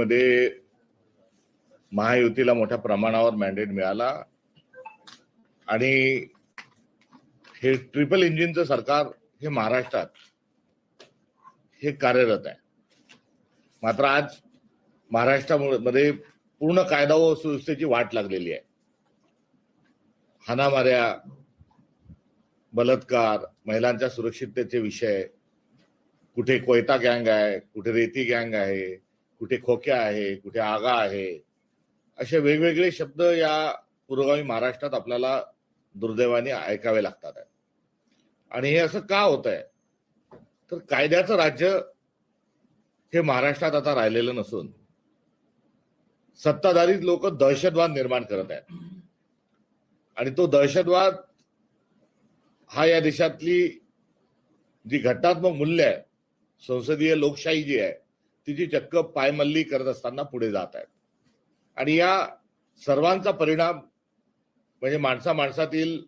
मध्ये महायुतीला मोठ्या प्रमाणावर मॅन्डेट मिळाला. आणि हे ट्रिपल इंजिनचं सरकार हे महाराष्ट्रात हे कार्यरत आहे. मात्र आज महाराष्ट्रामध्ये पूर्ण कायदा व सुव्यवस्थेची वाट लागलेली आहे. हाणामाऱ्या बलात्कार महिलांच्या सुरक्षिततेचे विषय कुठे कोयता गँग आहे कुठे रेती गँग आहे कुठे खोक्या आहे कुठे आगा आहे असे वेगवेगळे शब्द या पुरोगामी महाराष्ट्रात आपल्याला दुर्दैवाने ऐकावे लागतात आहे. आणि हे असं का होत आहे तर कायद्याचं राज्य हे महाराष्ट्रात आता राहिलेलं नसून सत्ताधारी लोक दहशतवाद निर्माण करत आहेत आणि तो दहशतवाद हा या देशातली जी घटनात्मक मूल्य आहे संसदीय लोकशाही जी आहे तिची चक्क पायमल्ली करत असताना पुढे जात आहेत. आणि या सर्वांचा परिणाम म्हणजे माणसा माणसातील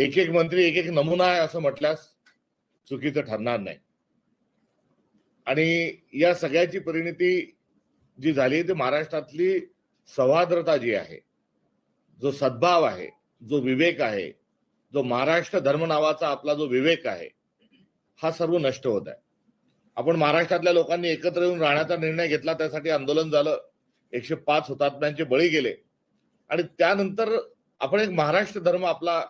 एक एक मंत्री एक एक नमुना आहे असं म्हटल्यास चुकीचं ठरणार नाही. आणि या सगळ्याची परिणिती जी झाली ती महाराष्ट्रातली सौहार्द्रता जी आहे जो सद्भाव आहे जो विवेक आहे जो महाराष्ट्र धर्म नावाचा आपला जो विवेक आहे हा सर्व नष्ट होत आहे. आपण महाराष्ट्रातल्या लोकांनी एकत्र येऊन राहण्याचा निर्णय घेतला त्यासाठी आंदोलन झालं एकशे पाच हुतात्म्यांचे बळी गेले. आणि त्यानंतर आपण एक महाराष्ट्र धर्म आपला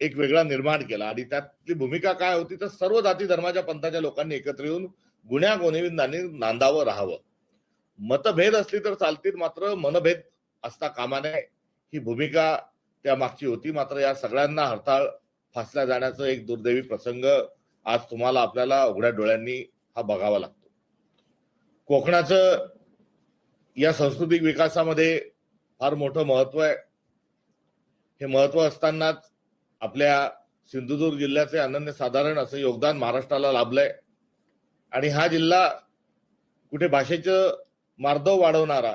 एक वेगळा निर्माण केला. आणि त्यातली भूमिका काय होती? तर सर्व जाती धर्माच्या पंथाच्या लोकांनी एकत्र येऊन गुन्ह्या गोनिविंदांनी नांदावं राहावं. मतभेद असली तर चालतील मात्र मनभेद असता कामा नये. ही भूमिका त्या मागची होती. मात्र या सगळ्यांना हरताळ फासल्या जाण्याचं एक दुर्दैवी प्रसंग आज तुम्हाला आपल्याला उघड्या डोळ्यांनी हा बघावा लागतो. कोकणाचं या सांस्कृतिक विकासामध्ये फार मोठं महत्त्व आहे. हे महत्त्व असतानाच आपल्या सिंधुदुर्ग जिल्ह्याचे अनन्य साधारण असं योगदान महाराष्ट्राला लाभलंय. आणि हा जिल्हा कुठे भाषेचं मार्दव वाढवणारा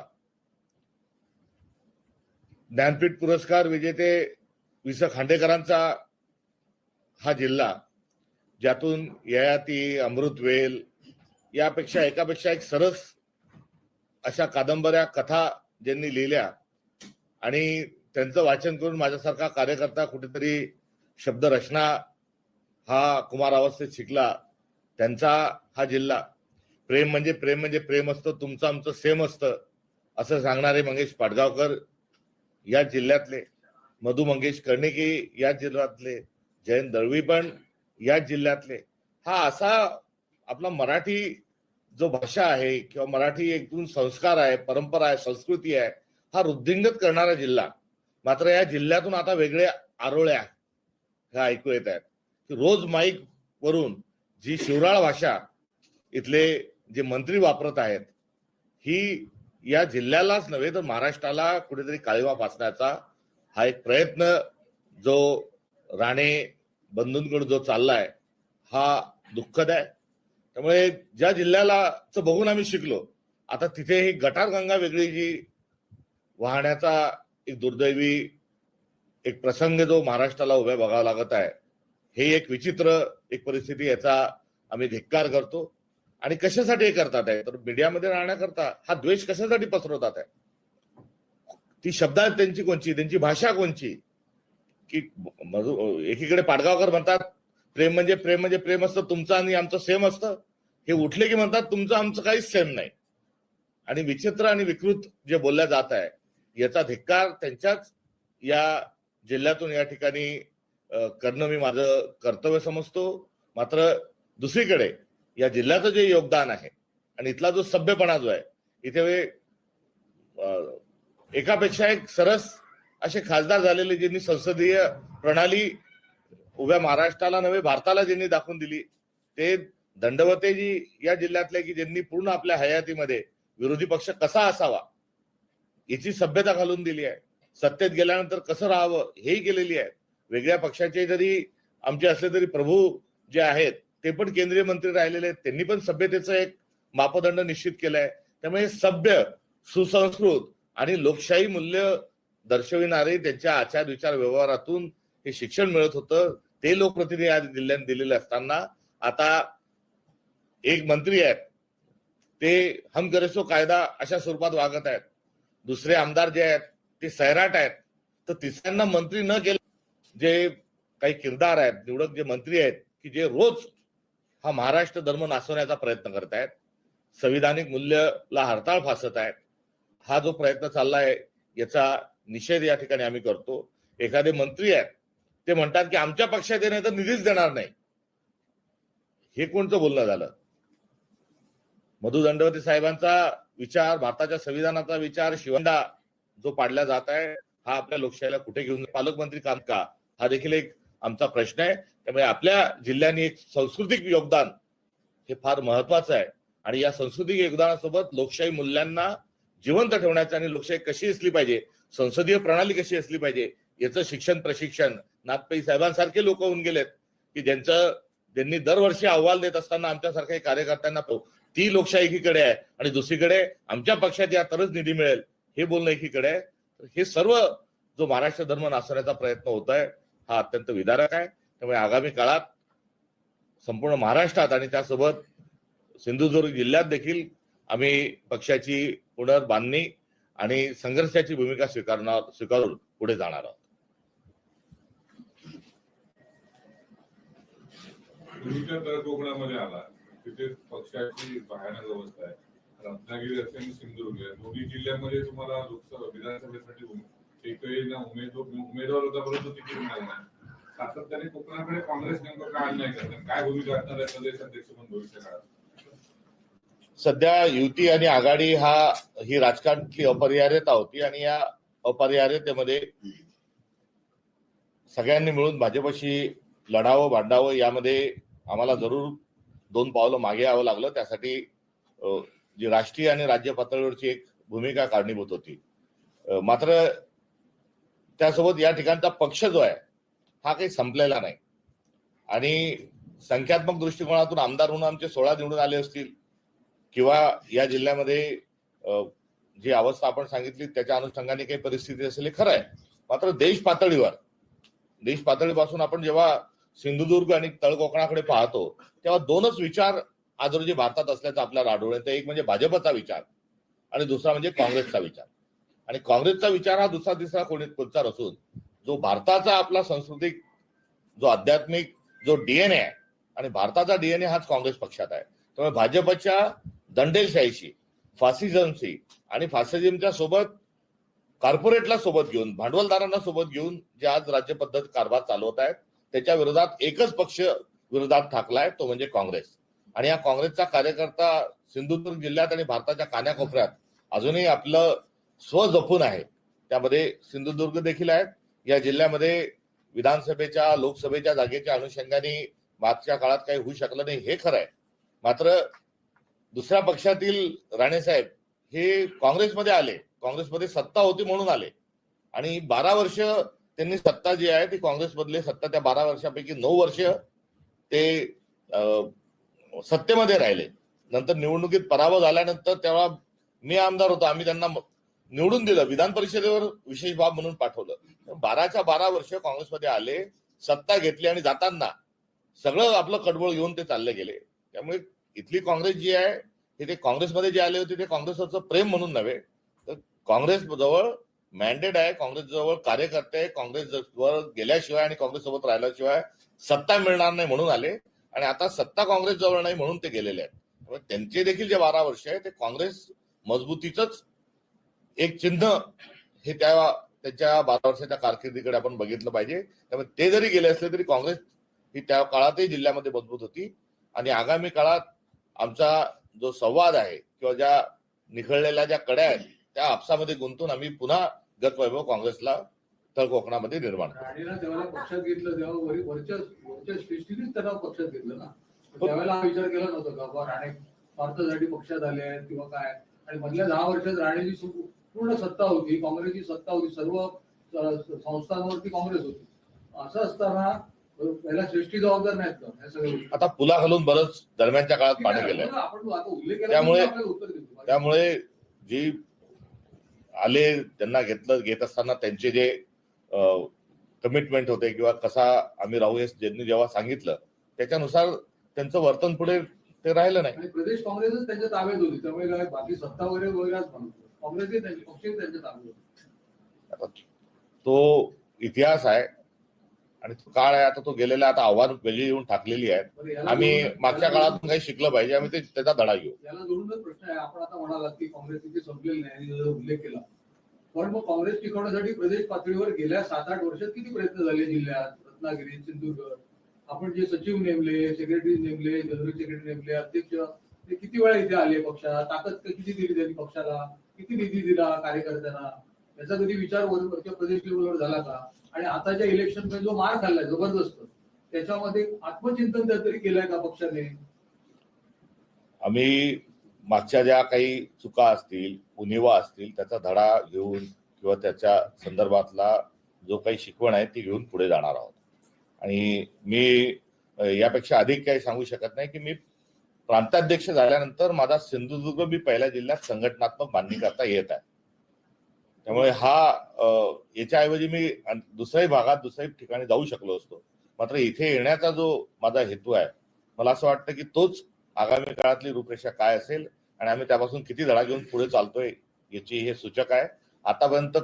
ज्ञानपीठ पुरस्कार विजेते वि स खांडेकरांचा हा जिल्हा ज्यातून ययाती अमृतवेल यापेक्षा एकापेक्षा एक सरस अशा कादंबऱ्या कथा ज्यांनी लिहिल्या आणि त्यांचं वाचन करून माझ्यासारखा कार्यकर्ता कुठेतरी शब्दरचना हा कुमार अवस्थेत शिकला. त्यांचा हा जिल्हा. प्रेम म्हणजे प्रेम म्हणजे प्रेम असतं तुमचं आमचं सेम असतं असं सांगणारे मंगेश पाडगावकर या जिल्ह्यातले मधु मंगेश कर्णिके या जिल्ह्यातले जयंत दळवी पण या जिल्ह्यातले. हा असा आपला मराठी जो भाषा आहे किंवा मराठी एकूण संस्कार आहे परंपरा आहे संस्कृती आहे हा वृद्धिंगत करणारा जिल्हा. मात्र या जिल्ह्यातून आता वेगळ्या आरोळ्या ह्या ऐकू येत आहेत. की रोज माईक वरून जी शिवराळ भाषा इथले जे मंत्री वापरत आहेत ही या जिल्ह्यालाच नव्हे तर महाराष्ट्राला कुठेतरी काळीमा फासण्याचा हा एक प्रयत्न जो राणे बंधूंकडून जो चाललाय हा दुःखद आहे. त्यामुळे ज्या जिल्ह्याला बघून आम्ही शिकलो आता तिथे ही गटारगंगा वेगळी जी वाहण्याचा एक दुर्दैवी एक प्रसंग जो महाराष्ट्राला उभ्या बघावा लागत आहे हे एक विचित्र एक परिस्थिती याचा आम्ही धिक्कार करतो. आणि कशासाठी हे करतात आहे तर मीडियामध्ये राहण्याकरता हा द्वेष कशासाठी पसरवतात आहे ती शब्दात त्यांची कोणची? त्यांची भाषा कोणची? की एकीकडे पाडगावकर म्हणतात प्रेम म्हणजे प्रेम म्हणजे प्रेम असतं तुमचं आणि आमचं सेम असतं. हे उठले की म्हणतात तुमचं आमचं काहीच सेम नाही. आणि विचित्र आणि विकृत जे बोलल्या जात आहे याचा धिक्कार त्यांच्याच या जिल्ह्यातून या ठिकाणी करणं मी माझं कर्तव्य समजतो. मात्र दुसरीकडे या जिल्ह्याचं जे योगदान आहे आणि इथला जो सभ्यपणा जो आहे इथे एकापेक्षा एक सरस असे खासदार झालेले ज्यांनी संसदीय प्रणाली उभ्या महाराष्ट्राला नव्हे भारताला ज्यांनी दाखवून दिली ते दंडवतेजी या जिल्ह्यातले की ज्यांनी पूर्ण आपल्या हयातीमध्ये विरोधी पक्ष कसा असावा याची सभ्यता घालून दिली आहे. सत्तेत गेल्यानंतर कसं राहावं हेही केलेली आहे वेगळ्या पक्षाचे जरी आमचे असले तरी प्रभू जे आहेत ते पण केंद्रीय मंत्री राहिलेले आहेत. त्यांनी पण सभ्यतेचं एक मापदंड निश्चित केलाय. त्यामुळे सभ्य सुसंस्कृत आणि लोकशाही मूल्य दर्शविणारे त्यांच्या आचार विचार व्यवहारातून हे शिक्षण मिळत होतं. ते लोकप्रतिनिधी आज जिल्ह्यात दिलेले असताना आता एक मंत्री आहेत. ते हम करेसो कायदा अशा स्वरूपात वागत आहेत. दुसरे आमदार जे आहेत ते सैराट आहेत. तर तिसऱ्यांना मंत्री न केले जे काही किरदार आहेत निवडक जे मंत्री आहेत की जे रोज हा महाराष्ट्र धर्म नासवण्याचा प्रयत्न करत आहेत संविधानिक मूल्यला हरताळ फासत आहेत हा जो प्रयत्न चाललाय याचा निषेध या ठिकाणी आम्ही करतो. एखादे मंत्री आहेत ते म्हणतात की आमच्या पक्षात येणे तर निधीच देणार नाही. हे कोणतं बोलणं झालं? मधु दंडवती साहेबांचा विचार भारताच्या संविधानाचा विचार शिवंडा जो पाडला जात आहे हा आपल्या लोकशाहीला कुठे घेऊन पालकमंत्री काम का? हा देखील एक आमचा प्रश्न आहे. त्यामुळे आपल्या जिल्ह्याने एक सांस्कृतिक योगदान हे फार महत्वाचं आहे. आणि या सांस्कृतिक योगदानासोबत लोकशाही मूल्यांना जिवंत ठेवण्याचं आणि लोकशाही कशी असली पाहिजे संसदीय प्रणाली कशी असली पाहिजे याचं शिक्षण प्रशिक्षण नागपाई साहेबांसारखे लोक होऊन गेलेत की ज्यांचं त्यांनी दरवर्षी अहवाल देत असताना आमच्यासारख्या कार्यकर्त्यांना ती लोकशाही एकीकडे आहे आणि दुसरीकडे आमच्या पक्षात या तरच निधी मिळेल हे बोलणं एकीकडे आहे. हे सर्व जो महाराष्ट्र धर्म नासवण्याचा प्रयत्न होत आहे हा अत्यंत विदारक आहे. त्यामुळे आगामी काळात संपूर्ण महाराष्ट्रात आणि त्यासोबत सिंधुदुर्ग जिल्ह्यात देखील आम्ही पक्षाची पुनर्बांधणी आणि संघर्षाची भूमिका स्वीकारणार स्वीकारून पुढे जाणार आहोत. तर कोकणामध्ये आला तिथे पक्षाची भयानक अवस्था आहे. रत्नागिरी असेल आणि सिंधुदुर्ग आहे दोन्ही जिल्ह्यामध्ये तुम्हाला लोकसभा विधानसभेसाठी एकही ना उमेदवार उमेदवार होता परंतु तिकीट मिळालं नाही. सातत्याने कोकणाकडे काँग्रेस नेमकं काय नाही? करत काय भूमिका असणार आहे प्रदेश अध्यक्ष म्हणून भविष्य काळात? सध्या युती आणि आघाडी हा ही राजकारणातली अपरिहार्यता होती आणि या अपरिहार्यतेमध्ये सगळ्यांनी मिळून भाजपशी लढावं भांडावं यामध्ये आम्हाला जरूर दोन पावलं मागे यावं लागलं. त्यासाठी जी राष्ट्रीय आणि राज्य पातळीवरची एक भूमिका कारणीभूत होती. मात्र त्यासोबत या ठिकाणचा पक्ष जो आहे हा काही संपलेला नाही. आणि संख्यात्मक दृष्टिकोनातून आमदार म्हणून आमचे सोळा निवडून आले असतील किंवा या जिल्ह्यामध्ये जी अवस्था आपण सांगितली त्याच्या अनुषंगाने काही परिस्थिती असेल हे खरं आहे. मात्र देश पातळीवर देश पातळीपासून आपण जेव्हा सिंधुदुर्ग आणि तळकोकणाकडे पाहतो तेव्हा दोनच विचार आज रोजी भारतात असल्याचं आपल्याला आढळून येतं एक म्हणजे भाजपचा विचार आणि दुसरा म्हणजे काँग्रेसचा विचार. आणि काँग्रेसचा विचार हा दुसरा तिसरा कोणी कोणता असून जो भारताचा आपला सांस्कृतिक जो आध्यात्मिक जो डीएनए आहे आणि भारताचा डीएनए हाच काँग्रेस पक्षात आहे. त्यामुळे भाजपच्या दंडेलशाहीशी फासिझमशी आणि फासिझमच्या सोबत कॉर्पोरेटला सोबत घेऊन भांडवलदारांना सोबत घेऊन जे आज राज्य पद्धत कारभार चालवत आहेत त्याच्या विरोधात एकच पक्ष विरोधात ठाकलाय तो म्हणजे काँग्रेस. आणि या काँग्रेसचा कार्यकर्ता सिंधुदुर्ग जिल्ह्यात आणि भारताच्या कान्याकोपऱ्यात अजूनही आपलं स्व जपून आहे. त्यामध्ये सिंधुदुर्ग देखील आहेत. या जिल्ह्यामध्ये विधानसभेच्या लोकसभेच्या जागेच्या अनुषंगाने मागच्या काळात काही होऊ शकलं नाही हे खरं आहे. मात्र दुसऱ्या पक्षातील राणेसाहेब हे काँग्रेसमध्ये आले. काँग्रेसमध्ये सत्ता होती म्हणून आले. आणि बारा वर्ष त्यांनी सत्ता जी आहे ती काँग्रेसमधले सत्ता त्या बारा वर्षापैकी नऊ वर्ष ते सत्तेमध्ये राहिले. नंतर निवडणुकीत पराभव झाल्यानंतर तेव्हा मी आमदार होतो. आम्ही त्यांना निवडून दिलं. विधान परिषदेवर विशेष बाब म्हणून पाठवलं. बाराच्या बारा वर्ष काँग्रेसमध्ये आले सत्ता घेतली आणि जाताना सगळं आपलं कडबळ घेऊन ते चालले गेले. त्यामुळे इथली काँग्रेस जी आहे हे ते काँग्रेसमध्ये जे आले होते ते काँग्रेसवरचं प्रेम म्हणून नव्हे तर काँग्रेस जवळ मॅन्डेट आहे. काँग्रेस जवळ कार्यकर्ते आहे, काँग्रेस वर गेल्याशिवाय आणि काँग्रेस सोबत राहिल्याशिवाय सत्ता मिळणार नाही म्हणून आले. आणि आता सत्ता काँग्रेस जवळ नाही म्हणून ते गेलेले आहेत. त्यांचे देखील जे बारा वर्ष आहे ते काँग्रेस मजबूतीच एक चिन्ह हे त्या त्याच्या बारा वर्षाच्या कारकिर्दीकडे आपण बघितलं पाहिजे. त्यामुळे ते जरी गेले असले तरी काँग्रेस ही त्या काळातही जिल्ह्यामध्ये मजबूत होती. आणि आगामी काळात आमचा जो संवाद आहे किंवा ज्या निखळलेल्या ज्या कड्या आहेत त्या आपसामध्ये गुंतून आम्ही पुन्हा गतवैभव काँग्रेसला तळ कोकणामध्ये निर्माण पक्षात घेतलं तेव्हा पक्षात घेतलं ना. त्यावेळेला हा विचार केला नव्हता का बा राणे स्वार्थासाठी पक्षात आले आहेत किंवा काय आणि मधल्या दहा वर्षात राणेची सु- पूर्ण सत्ता होती काँग्रेसची सत्ता होती सर्व संस्थांवरती काँग्रेस होती. असं असताना अ, याला श्रेष्ठी जबाबदार नाहीत का या सगळ्या गोष्टी? आता पुला घालून बरंच दरम्यानच्या काळात पाणी केला त्यामुळे-. त्यामुळे जी आले त्यांना घेतलं घेत असताना त्यांचे जे कमिटमेंट होते किंवा कसा आम्ही राहू हे ज्यांनी जेव्हा सांगितलं त्याच्यानुसार त्यांचं वर्तन पुढे ते राहिलं नाही. प्रदेश काँग्रेसच त्यांच्या ताब्यात होती त्यामुळे काय बाकी सत्ता वगैरे काँग्रेसही त्यांच्या ताब्यात तो इतिहास आहे आणि तो काळ आहे आता तो गेलेला आहे. आता आव्हान वेगळी येऊन टाकलेली याला आम्ही मागच्या काळातून काही शिकलं पाहिजे आम्ही ते त्याचा धडा घेऊ. याला जोडूनच प्रश्न आहे आपण आता म्हणालात की काँग्रेस संपलेली नाही उल्लेख केला. पण मग काँग्रेस टिकवण्यासाठी प्रदेश पातळीवर गेल्या सात आठ वर्षात किती प्रयत्न झाले जिल्ह्यात? रत्नागिरी सिंधुदुर्ग. आपण जे सचिव नेमले सेक्रेटरी नेमले जनरल सेक्रेटरी नेमले अध्यक्ष ते किती वेळा इथे आले पक्षाला? ताकद किती दिली त्यांनी पक्षाला? किती निधी दिला कार्यकर्त्यांना? याचा कधी विचार वरच्या प्रदेश लेवलवर झाला का? आणि आताच्या इलेक्शनमध्ये जो मार खाल्लाय जबरदस्त त्याच्यामध्ये आत्मचिंतन तरी केलंय का पक्षाने? आम्ही मागच्या ज्या काही चुका असतील उणिवा असतील त्याचा धडा घेऊन किंवा त्याच्या संदर्भातला जो काही शिकवण आहे ती घेऊन पुढे जाणार आहोत. आणि मी यापेक्षा अधिक काही सांगू शकत नाही की मी प्रांताध्यक्ष झाल्यानंतर माझा सिंधुदुर्ग मी पहिल्या जिल्ह्यात संघटनात्मक बांधणी करता येत आहे. त्यामुळे हा याच्याऐवजी मी दुसऱ्याही भागात दुसऱ्याही ठिकाणी जाऊ शकलो असतो. मात्र इथे येण्याचा जो माझा हेतू आहे मला असं वाटतं की तोच आगामी काळातली रूपरेषा काय असेल आणि आम्ही त्यापासून किती धडा घेऊन पुढे चालतोय याची हे सूचक आहे. आतापर्यंत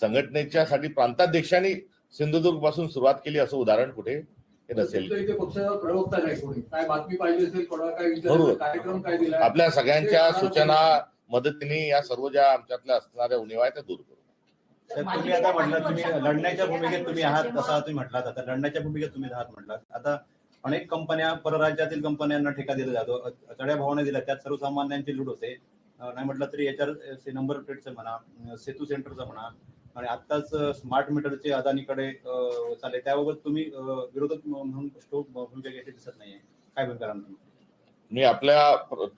संघटनेच्या साठी प्रांताध्यक्षांनी सिंधुदुर्गपासून सुरुवात केली असं उदाहरण कुठे? हे नसेल. तुमच्या इथे पक्षाचा प्रवक्ता नाही कोणी? काय बातमी पाहिजे असेल कोणाला काय बरोबर. विचार कार्यक्रम काय दिला आपल्या सगळ्यांच्या सूचना मदतीने या सर्व ज्या आमच्यातल्या असणाऱ्या उणिवा आहेत त्या दूर करू. तुम्ही आता म्हटलं तुम्ही लढण्याच्या भूमिकेत तुम्ही आहात तसा तुम्ही म्हटलात आता. लढण्याच्या भूमिकेत तुम्ही आहात म्हटलात. आता अनेक कंपन्या परराज्यातील कंपन्यांना ठेका दिला जातो. चढ्या भावाने दिला त्यात सर्वसामान्यांची लूट होते. नाही म्हटलं तरी याच्यावर नंबर प्लेटचं म्हणा सेतू सेंटरचं म्हणा आणि आत्ताच स्मार्ट मीटरचे अदानीकडे चालले. त्याबाबत तुम्ही विरोधक म्हणून स्टोक भूमिका घेतली दिसत नाहीये. काय भूमिका तुम्ही मी आपल्या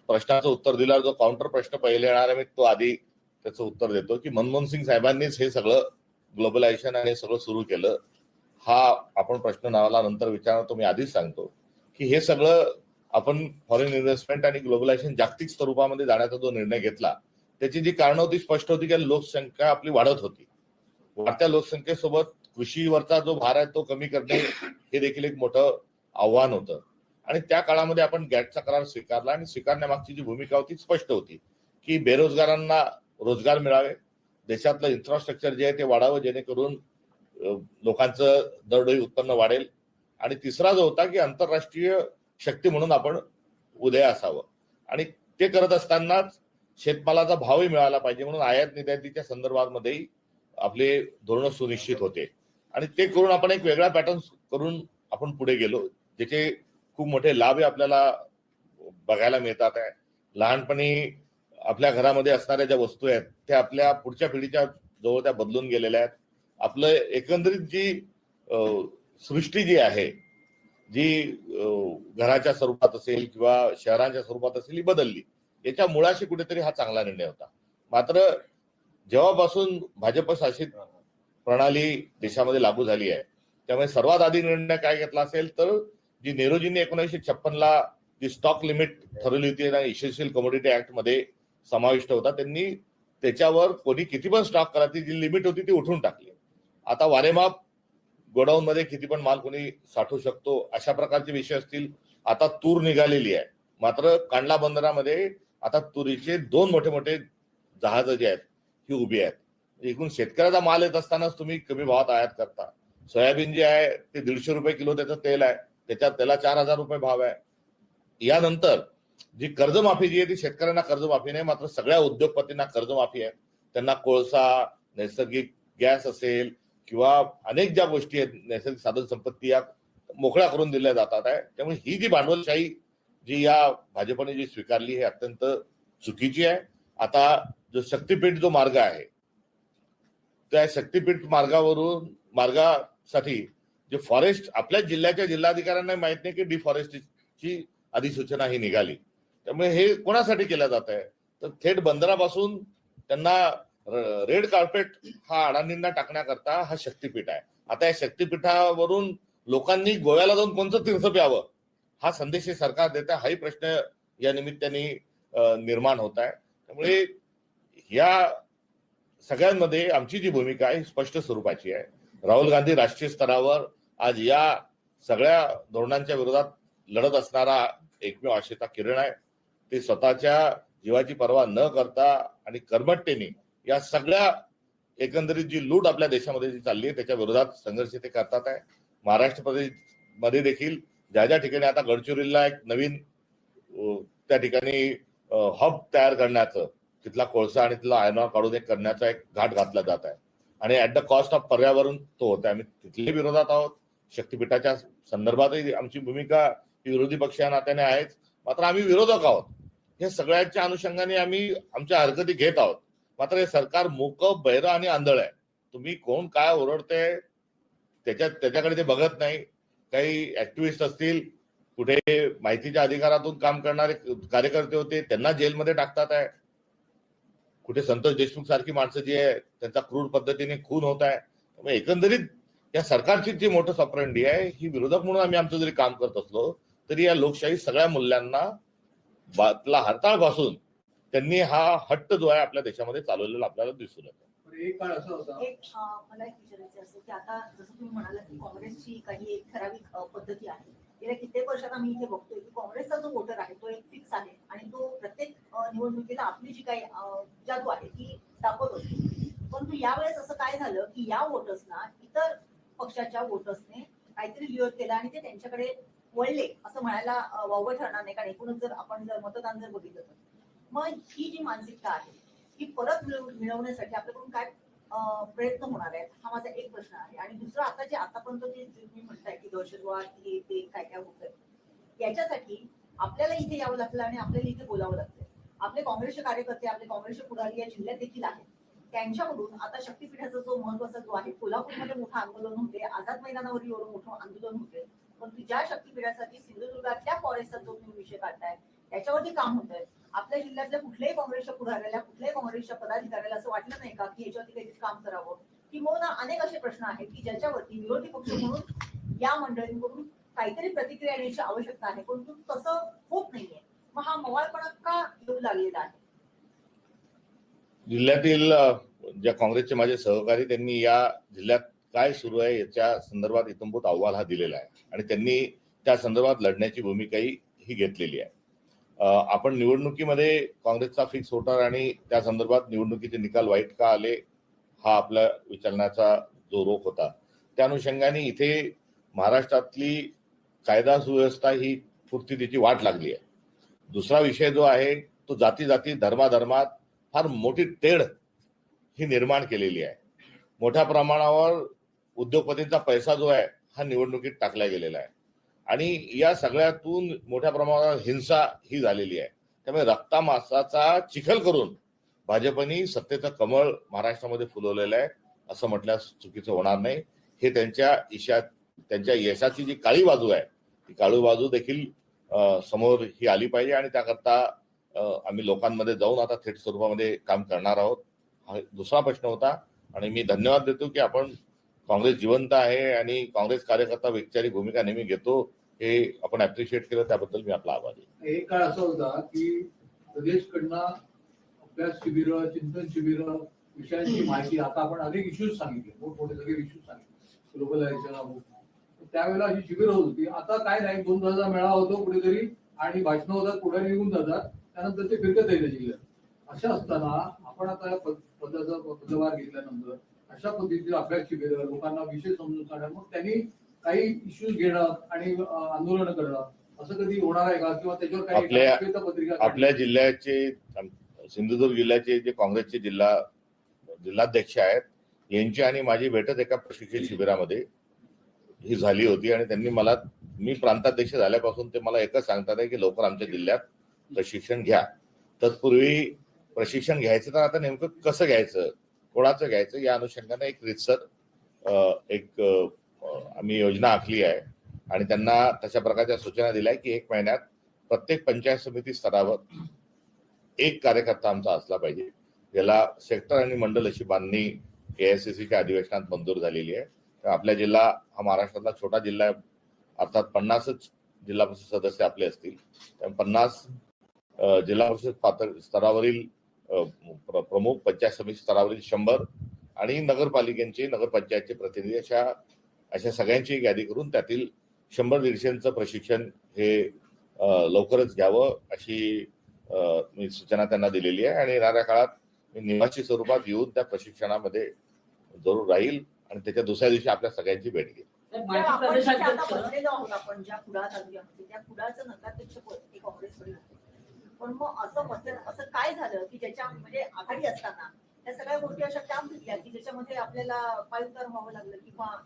प्रश्नाचं उत्तर दिल्यावर जो काउंटर प्रश्न पहिले येणार आहे मी तो आधी त्याचं उत्तर देतो की मनमोहन सिंग साहेबांनीच हे सगळं ग्लोबलायझेशन आणि हे सगळं सुरू केलं. हा आपण प्रश्न नावाला नंतर विचारणार तो मी आधीच सांगतो की हे सगळं आपण फॉरेन इन्व्हेस्टमेंट आणि ग्लोबलायझेशन जागतिक स्वरूपामध्ये जाण्याचा जो निर्णय घेतला त्याची जी कारणं होती स्पष्ट होती की लोकसंख्या आपली वाढत होती. वाढत्या लोकसंख्येसोबत कृषीवरचा जो भार आहे तो कमी करणे हे देखील एक मोठं आव्हान होतं. आणि त्या काळामध्ये आपण गॅटचा करार स्वीकारला आणि स्वीकारण्यामागची जी भूमिका होती स्पष्ट होती की बेरोजगारांना रोजगार मिळावे देशातलं इन्फ्रास्ट्रक्चर जे आहे ते वाढावं जेणेकरून लोकांचं दरडोई उत्पन्न वाढेल. आणि तिसरा जो होता की आंतरराष्ट्रीय शक्ती म्हणून आपण उदय असावं. आणि ते करत असतानाच शेतमालाचा भावही मिळाला पाहिजे म्हणून आयात निर्यातीच्या संदर्भामध्येही आपले धोरणं सुनिश्चित होते. आणि ते करून आपण एक वेगळा पॅटर्न करून आपण पुढे गेलो ज्याचे खूप मोठे लाभही आपल्याला बघायला मिळतात आहे. लहानपणी आपल्या घरामध्ये असणाऱ्या ज्या वस्तू आहेत त्या आपल्या पुढच्या पिढीच्या जवळ त्या बदलून गेलेल्या आहेत. आपलं एकंदरीत जी सृष्टी जी आहे जी घराच्या स्वरूपात असेल किंवा शहरांच्या स्वरूपात असेल ही बदलली. याच्या मुळाशी कुठेतरी हा चांगला निर्णय होता. मात्र जेव्हापासून भाजप शासित प्रणाली देशामध्ये लागू झाली आहे त्यामुळे सर्वात आधी निर्णय काय घेतला असेल तर जी नेहरूजींनी एकोणीसशे छप्पनला जी स्टॉक लिमिट ठरवली होती आणि इशेशियल कमोडिटी ऍक्टमध्ये समाविष्ट होता त्यांनी त्याच्यावर कोणी किती पण स्टॉक करायची जी लिमिट होती ती उठून टाकली. आता वारेमाप गोडाऊन मध्ये किती पण माल कोणी साठवू शकतो अशा प्रकारचे विषय असतील. आता तूर निघालेली आहे. मात्र कांडला बंदरामध्ये आता तुरीचे दोन मोठे मोठे जहाज जे आहेत ही उभी आहेत. एकूण शेतकऱ्याचा माल येत असतानाच तुम्ही कमी भावात आयात करता. सोयाबीन जे आहे ते दीडशे रुपये किलो त्याचं तेल आहे. त्याच्यात त्याला चार हजार रुपये भाव आहे. यानंतर जी कर्जमाफी जी आहे ती शेतकऱ्यांना कर्जमाफी नाही मात्र सगळ्या उद्योगपतींना कर्जमाफी आहे. त्यांना कोळसा नैसर्गिक गॅस असेल किंवा अनेक ज्या गोष्टी आहेत नैसर्गिक साधन संपत्ती या मोकळ्या करून दिल्या जातात आहे. त्यामुळे ही जी भांडवलशाही जी या भाजपने जी स्वीकारली ही अत्यंत चुकीची आहे. आता जो शक्तीपीठ जो मार्ग आहे त्या शक्तीपीठ मार्गावरून मार्गासाठी जे फॉरेस्ट आपल्या जिल्ह्याच्या जिल्हाधिकाऱ्यांना माहीत नाही की डिफॉरेस्टची ची अधिसूचना ही निघाली. त्यामुळे हे कोणासाठी केलं जात आहे? तर थेट बंदरापासून त्यांना रेड कार्पेट हा अडाणींना टाकण्याकरता हा शक्तीपीठ आहे. आता या शक्तीपीठावरून लोकांनी गोव्याला जाऊन कोणतं तीर्थ प्यावं हा संदेश सरकार देत आहे हाही प्रश्न या निमित्ताने निर्माण होत आहे. त्यामुळे या सगळ्यांमध्ये आमची जी भूमिका आहे स्पष्ट स्वरूपाची आहे. राहुल गांधी राष्ट्रीय स्तरावर आज या सगळ्या धोरणांच्या विरोधात लढत असणारा एकमेव आशेता किरण आहे. ते स्वतःच्या जीवाची पर्वा न करता आणि कर्मठतेने या सगळ्या एकंदरीत जी लूट आपल्या देशामध्ये जी चालली आहे त्याच्या विरोधात संघर्ष ते करतात आहे. महाराष्ट्र प्रदेशमध्ये देखील ज्या ज्या ठिकाणी आता गडचिरोलीला एक नवीन त्या ठिकाणी हब तयार करण्याचं तिथला कोळसा आणि तिथला आयनॉ काढून एक करण्याचा एक घाट घातला जात आहे. आणि ऍट द कॉस्ट ऑफ पर्यावरण तो होत आहे. आम्ही तिथले विरोधात आहोत. शक्तीपीठाच्या संदर्भातही आमची भूमिका विरोधी पक्ष या नात्याने आहेच. मात्र आम्ही विरोधक आहोत. हे सगळ्याच्या अनुषंगाने आम्ही आमच्या हरकती घेत आहोत. मात्र हे सरकार मोक बहिरं आणि आंधळ आहे. तुम्ही कोण काय ओरडते त्याच्यात त्याच्याकडे ते बघत नाही. काही ऍक्टिव्हिस्ट असतील कुठे माहितीच्या अधिकारातून काम करणारे कार्यकर्ते होते त्यांना जेलमध्ये टाकतात आहे. कुठे संतोष देशमुख सारखी माणसं जी आहे त्यांचा क्रूर पद्धतीने खून होत आहे. त्यामुळे एकंदरीत या सरकारची जी मोठं सप्रंडी आहे ही विरोधक म्हणून आम्ही आमचं जरी काम करत असलो तरी या लोकशाही सगळ्या मूल्यांना हरताळ भासून त्यांनी हा हट्ट जो आहे आपल्या देशामध्ये चालवलेला आपल्याला दिसून येतो. पण एक काळ असा होता. एक अं, मला एक विचारायचं असं की आता जसं तुम्ही म्हणालात की काँग्रेसची काही एक ठराविक पद्धती आहे. गेल्या कित्येक वर्षात आम्ही इथे बघतोय की काँग्रेसचा जो वोटर आहे तो एक फिक्स आहे. आणि तो प्रत्येक निवडणुकीला आपली जी काही जादू आहे ती दाखवत असतो. परंतु यावेळेस असं काय झालं की या वोटर्सना इतर पक्षाच्या वोटर्सने काहीतरी विरोध केला आणि ते त्यांच्याकडे वळले असं म्हणायला अं, वावगं ठरणार नाही. कारण एकूणच जर आपण जर मतदान जर बघितलं तर. मग ही जी मानसिकता आहे ही परत मिळवण्यासाठी आपल्याकडून काय प्रयत्न होणार आहेत? हा माझा एक प्रश्न आहे. आणि दुसरा आता जे आतापर्यंत जे तुम्ही म्हणताय की दहशतवाद हे ते काय काय होत याच्यासाठी आपल्याला इथे यावं लागलं आणि आपल्याला इथे बोलावं लागतं आपले काँग्रेसचे कार्यकर्ते आपले काँग्रेसचे पुढारी या जिल्ह्यात देखील आहेत. त्यांच्याकडून आता शक्तीपीठाचा जो महत्त्वाचा जो आहे कोल्हापूरमध्ये मोठं आंदोलन होते आझाद मैदानावर एवढं मोठं आंदोलन होते. परंतु ज्या शक्तीपीठासाठी सिंधुदुर्गातल्या फॉरेस्टचा जो तुम्ही विषय काढताय त्याच्यावरती काम होत आहे आपल्या जिल्ह्यातल्या कुठल्याही काँग्रेसच्या पुढाऱ्याला कुठल्याही काँग्रेसच्या पदाधिकाऱ्याला असं वाटलं नाही का की याच्यावरती काहीतरी काम करावं? किंवा अनेक असे प्रश्न आहेत की ज्याच्यावरती विरोधी पक्ष म्हणून या मंडळींकडून काहीतरी प्रतिक्रिया येण्याची आवश्यकता आहे परंतु तसं होत नाहीये. मग हा मवाळपणा का येऊ लागलेला आहे? जिल्ह्यातील ज्या काँग्रेसचे माझे सहकारी त्यांनी या जिल्ह्यात काय सुरू आहे याच्या संदर्भात इतंभूत अहवाल हा दिलेला आहे. आणि त्यांनी त्या संदर्भात लढण्याची भूमिकाही ही घेतलेली आहे. आपण निवडणुकीमध्ये काँग्रेसचा फिक्स होणार आणि त्या संदर्भात निवडणुकीचे निकाल वाईट का आले हा आपला विचारण्याचा जो रोख होता. त्या अनुषंगाने इथे महाराष्ट्रातली कायदा सुव्यवस्था ही पूर्तीची वाट लागली आहे. दुसरा विषय जो आहे तो जाती जाती धर्माधर्मात फार मोठी तेढ ही निर्माण केलेली आहे. मोठ्या प्रमाणावर उद्योगपतींचा पैसा जो आहे हा निवडणुकीत टाकला गेलेला आहे. आणि या सगळ्यातून मोठ्या प्रमाणावर हिंसा ही झालेली आहे. त्यामुळे रक्तामासाचा चिखल करून भाजपनी सत्तेचं कमळ महाराष्ट्रामध्ये फुलवलेलं आहे असं म्हटल्यास चुकीचं होणार नाही. हे त्यांच्या इशा त्यांच्या यशाची जी काळी बाजू आहे ती काळी बाजू देखील समोर ही आली पाहिजे आणि त्याकरता आम्ही लोकांमध्ये जाऊन आता थेट स्वरूपामध्ये काम करणार आहोत. हा दुसरा प्रश्न होता आणि मी धन्यवाद देतो की आपण काँग्रेस जिवंत आहे आणि काँग्रेस कार्यकर्ता वैचारिक भूमिका नेहमी घेतो. हे आपण अप्रिशिएट केलं त्याबद्दल मी आपला आभार आहे. एक काळ असा होता की प्रदेशकडनं अभ्यास शिबिर चिंतन शिबिर विषयांची माहिती आता आपण अनेक इश्यूज सांगितले मोठमोठे सगळे इश्यूज सांगितले ग्लोबलायझेशन त्यावेळेला ही शिबिर होत होती आता काय नाही दोन तासाचा मेळा होतो कुठेतरी आणि भाषणं होतात पुढे निघून जातात त्यानंतर ते फिरकत येईल जिल्ह्यात अशा असताना आपण आता या पद- पदाचा पदभार घेतल्यानंतर अशा पद्धतीचे अभ्यास शिबिर लोकांना विषय समजून सांगणं मग त्यांनी काही इश्यूज घेणं आणि आंदोलन करणं असं कधी होणार आहे का? किंवा त्याच्यावर काही आपल्या- श्वेतपत्रिका आपल्या जिल्ह्याचे सिंधुदुर्ग जिल्ह्याचे जे काँग्रेसचे जिल्हा जिल्हाध्यक्ष आहेत यांची आणि माझी भेटच एका प्रशिक्षण शिबिरामध्ये ही झाली होती आणि त्यांनी मला मी प्रांताध्यक्ष झाल्यापासून ते मला एकच सांगतात आहे की लवकर आमच्या जिल्ह्यात प्रशिक्षण घ्या. तत्पूर्वी प्रशिक्षण घ्यायचं तर आता नेमकं कसं घ्यायचं? कोणाचं घ्यायचं? या अनुषंगाने एक रितसर एक आम्ही योजना आखली आहे. आणि त्यांना तशा प्रकारच्या सूचना दिल्या की एक महिन्यात प्रत्येक पंचायत समिती स्तरावर एक कार्यकर्ता आमचा असला पाहिजे. ज्याला सेक्टर आणि मंडल अशी बांधणी एआयसीसीच्या अधिवेशनात मंजूर झालेली आहे. तर आपल्या जिल्हा हा महाराष्ट्रातला छोटा जिल्हा आहे. अर्थात पन्नासच जिल्हा परिषद सदस्य आपले असतील. त्यामुळे पन्नास जिल्हा परिषद पातळ स्तरावरील प्रमुख पंचायत समिती स्तरावरील शंभर आणि नगरपालिकेचे नगरपंचायतचे प्रतिनिधी अशा अशा सगळ्यांची एक यादी करून त्यातील शंभर दीडशेचं प्रशिक्षण हे लवकरच घ्यावं अशी मी सूचना त्यांना दिलेली आहे आणि येणाऱ्या काळात मी निवासी स्वरूपात येऊन त्या प्रशिक्षणामध्ये जरूर राहील आणि त्याच्या दुसऱ्या दिवशी आपल्या सगळ्यांची भेट घेईल आपण त्या पद हे काँग्रेसकडे. पण मग असं असं काय झालं की ज्याच्या म्हणजे आघाडी असताना त्या सगळ्या गोष्टी अशा की ज्याच्यामध्ये आपल्याला पायउतार व्हावं लागलं किंवा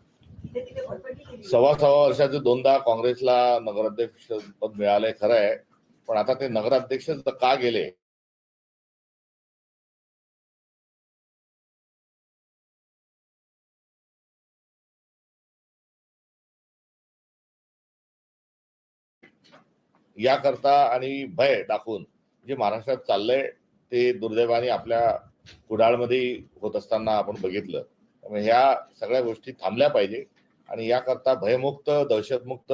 सव्वा सव्वा वर्षाचे दोनदा काँग्रेसला नगराध्यक्ष पद मिळालंय खरं आहे पण आता ते नगराध्यक्ष का गेले? याकरता आणि भय दाखवून जे महाराष्ट्रात चाललंय ते दुर्दैवाने आपल्या कुडाळमध्ये होत असताना आपण बघितलं. त्यामुळे ह्या सगळ्या गोष्टी थांबल्या पाहिजे. आणि याकरता भयमुक्त दहशतमुक्त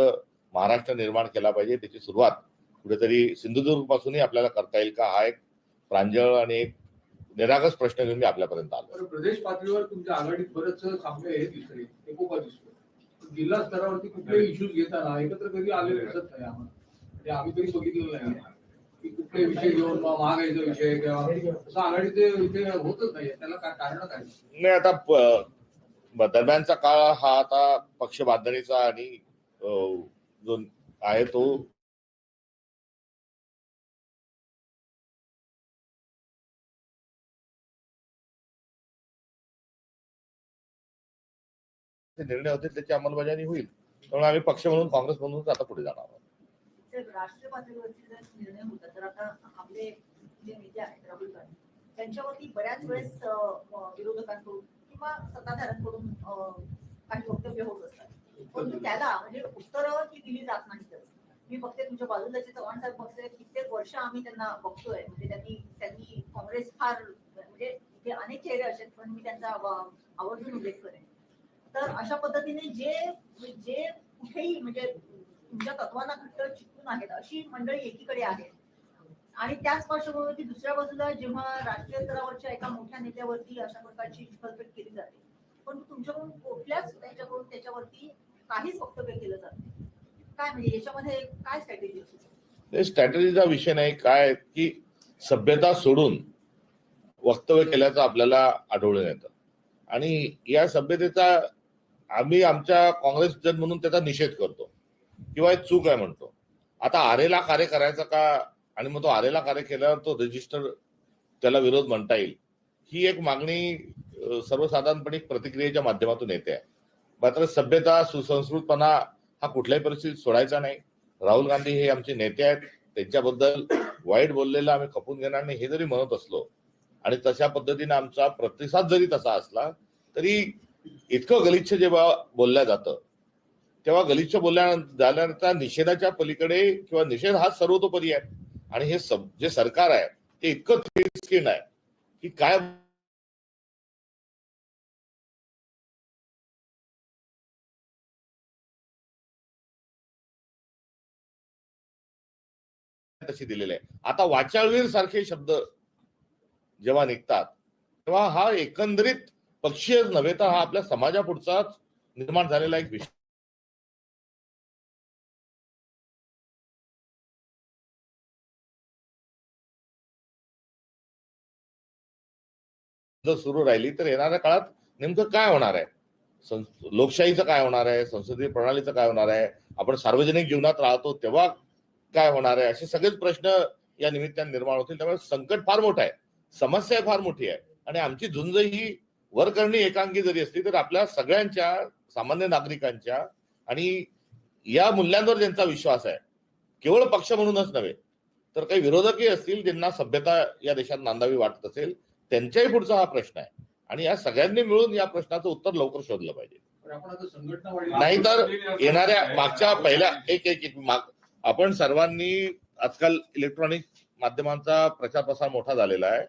महाराष्ट्र निर्माण केला पाहिजे. त्याची सुरुवात कुठेतरी सिंधुदुर्ग पासूनही आपल्याला करता येईल का? हा एक प्रांजळ आणि एक निरागस प्रश्न घेऊन मी आपल्यापर्यंत आलो प्रदेश पातळीवर तुमच्या आघाडीत बरंच दिसतो पण जिल्हा स्तरावरती कुठलेही इश्यूज घेताना एकत्र कधी आलेले दिसत नाही आम्हाला. म्हणजे आम्ही तरी बघितलेलं नाही की कुठले विषय घेऊन महागाईचा विषय किंवा असं आघाडीचे इथे होतच नाही. त्याला काय कारण काय? नाही आता दरम्यानचा काळ हा आता पक्ष बांधणीचा आणि जो आहे तो निर्णय होते त्याची अंमलबजावणी होईल. त्यामुळे आम्ही पक्ष म्हणून काँग्रेस म्हणून आता पुढे जाणार आहोत. राष्ट्रीय पातळीवरती जर निर्णय होता तर आता आपले जे नेते आहेत राहुल गांधी त्यांच्यावरती बऱ्याच वेळेस विरोधकांकडून किंवा सत्ताधाऱ्यांकडून काही वक्तव्य होत असतात. परंतु त्याला म्हणजे उत्तरं ती दिली जात नाहीतच मी बघते तुमच्या बाजूला जे चव्हाण साहेब बघते कित्येक वर्ष आम्ही त्यांना बघतोय. म्हणजे त्यांनी त्यांनी काँग्रेस फार म्हणजे इथे अनेक चेहरे असे आहेत, पण मी त्यांचा आवर्जून उल्लेख करेन. तर अशा पद्धतीने जे जे कुठेही म्हणजे तुमच्या तत्वांना घट्ट चिकून आहेत अशी मंडळी एकीकडे आहेत आणि त्याच पार्श्वभूमीवरती दुसऱ्या बाजूला जेव्हा राष्ट्रीय स्तरावरच्या एका मोठ्या नेत्यावरती अशा प्रकारची चिखलफेक केली जाते पण तुमच्याकडून कुठल्याच त्याच्याकडून त्याच्यावरती काहीच वक्तव्य केलं जात काय म्हणजे याच्यामध्ये काय स्ट्रॅटेजी असू शकते? विषय नाही. काय की सभ्यता सोडून वक्तव्य केल्याचं आपल्याला आढळून येतं. आणि या सभ्यतेचा आम्ही आमच्या काँग्रेस जन म्हणून त्याचा निषेध करतो किंवा एक चूक आहे म्हणतो. आता आरेला कार्य करायचं का आणि मग तो आरेला कार्य केल्यावर तो रजिस्टर त्याला विरोध म्हणता येईल. ही एक मागणी सर्वसाधारणपणे प्रतिक्रियेच्या माध्यमातून येते. आहे मात्र सभ्यता सुसंस्कृतपणा हा कुठल्याही परिस्थितीत सोडायचा नाही. राहुल गांधी हे आमचे नेते आहेत. त्यांच्याबद्दल वाईट बोललेलं आम्ही खपून घेणार नाही हे जरी म्हणत असलो आणि तशा पद्धतीने आमचा प्रतिसाद जरी तसा असला तरी इतकं गलिच्छ जेव्हा बोलल्या जातं तेव्हा गलिच्छ बोलल्या झाल्यानंतर निषेधाच्या पलीकडे किंवा निषेध हा सर्वतोपरी आहे. आणि हे सब- जे सरकार आहे ते इतकं स्किन आहे की काय तशी दिलेले आहे. आता वाचाळवीर सारखे शब्द जेव्हा निघतात तेव्हा हा एकंदरीत पक्षीयच नव्हे तर हा आपल्या समाजापुढचाच निर्माण झालेला एक विषय जर सुरू राहिली तर येणाऱ्या काळात नेमकं काय होणार आहे? लोकशाहीचं काय होणार आहे? संसदीय प्रणालीचं काय होणार आहे? आपण सार्वजनिक जीवनात राहतो तेव्हा काय होणार आहे? असे सगळेच प्रश्न या निमित्ताने निर्माण होतील. त्यामुळे संकट फार मोठं आहे. समस्या फार मोठी आहे. आणि आमची झुंज ही वरकरणी एकांगी जरी असली तर आपल्या सगळ्यांच्या सामान्य नागरिकांच्या आणि या मूल्यांवर ज्यांचा विश्वास आहे केवळ पक्ष म्हणूनच नव्हे तर काही विरोधकही असतील ज्यांना सभ्यता या देशात नांदावी वाटत असेल त्यांच्याही पुढचा हा प्रश्न आहे. आणि या सगळ्यांनी मिळून या प्रश्नाचं उत्तर लवकर शोधलं पाहिजे. नाहीतर येणाऱ्या मागच्या पहिल्या एक एक एक माग आपण सर्वांनी आजकाल इलेक्ट्रॉनिक माध्यमांचा प्रचार प्रसार मोठा झालेला आहे.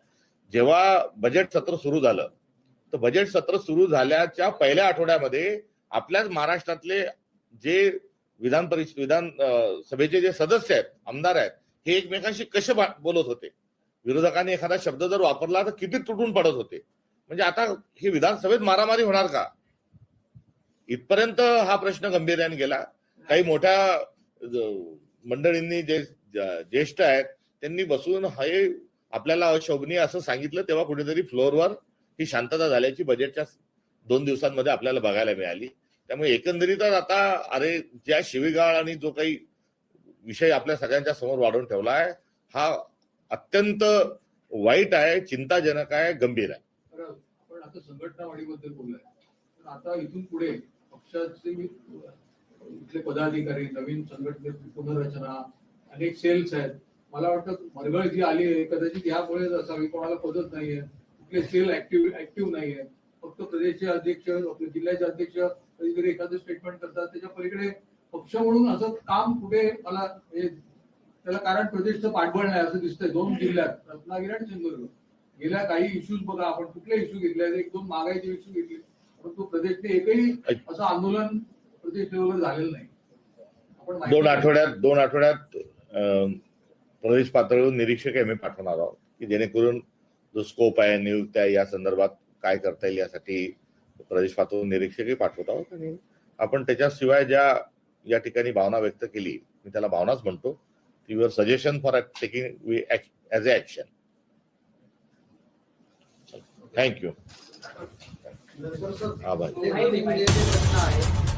जेव्हा बजेट सत्र सुरू झालं तर बजेट सत्र सुरू झाल्याच्या पहिल्या आठवड्यामध्ये आपल्याच महाराष्ट्रातले जे विधान परिषद विधान सभेचे जे सदस्य आहेत आमदार आहेत हे एकमेकांशी कसे बोलत होते? विरोधकांनी एखादा शब्द जर वापरला तर किती तुटून पडत होते. म्हणजे आता हे विधानसभेत मारामारी होणार का? इथपर्यंत हा प्रश्न गंभीर्याने गेला. काही मोठ्या मंडळींनी जे ज्येष्ठ आहेत त्यांनी बसून हे आपल्याला अशोभनीय असं सांगितलं तेव्हा कुठेतरी फ्लोअरवर ही शांतता झाल्याची बजेटच्या दोन दिवसांमध्ये आपल्याला बघायला मिळाली. त्यामुळे एकंदरीतच आता अरे ज्या शिवीगाळ आणि जो काही विषय आपल्या सगळ्यांच्या समोर वाढवून ठेवला आहे हा अत्यंत वाईट आहे चिंताजनक आहे गंभीर आहे. आपण आता संघटनावाढीबद्दल बोललाय. तर आता इथून पुढे पक्षाचे इथले पदाधिकारी नवीन संघटनेची पुनर्रचना अनेक सेल्स आहेत. मला वाटतं मरगळ जी आली आहे कदाचित यामुळेच असावी. कोणाला पदच नाहीये. कुठले सेल ऍक्टिव्ह ऍक्टिव्ह नाहीये. फक्त प्रदेशचे अध्यक्ष आपले जिल्ह्याचे अध्यक्ष कधीतरी एखादं स्टेटमेंट करतात. त्याच्या पलीकडे पक्ष म्हणून असं काम कुठे मला हे त्याला कारण प्रदेशचं पाठबळ नाही असं दिसतंय. दोन जिल्ह्यात रत्नागिरी आणि सिंधुदुर्ग. गेल्या काही इश्यूज बघा आपण कुठले इश्यू घेतले? एक दोन महागाईचे इश्यू घेतले. परंतु प्रदेशने एकही असं आंदोलन प्रदेश लेवलवर झालेलं नाही. आपण दोन आठवड्यात दोन आठवड्यात प्रदेश पातळीवर निरीक्षक आम्ही पाठवणार आहोत की जेणेकरून जो स्कोप आहे नियुक्त्या या संदर्भात काय करता येईल यासाठी प्रदेश पातळीवर निरीक्षकही पाठवत आहोत. आणि आपण त्याच्याशिवाय ज्या या ठिकाणी भावना व्यक्त केली मी त्याला भावनाच म्हणतो your suggestion for taking as a action thank you आभार माहिती मीडियाचे प्रश्न आहेत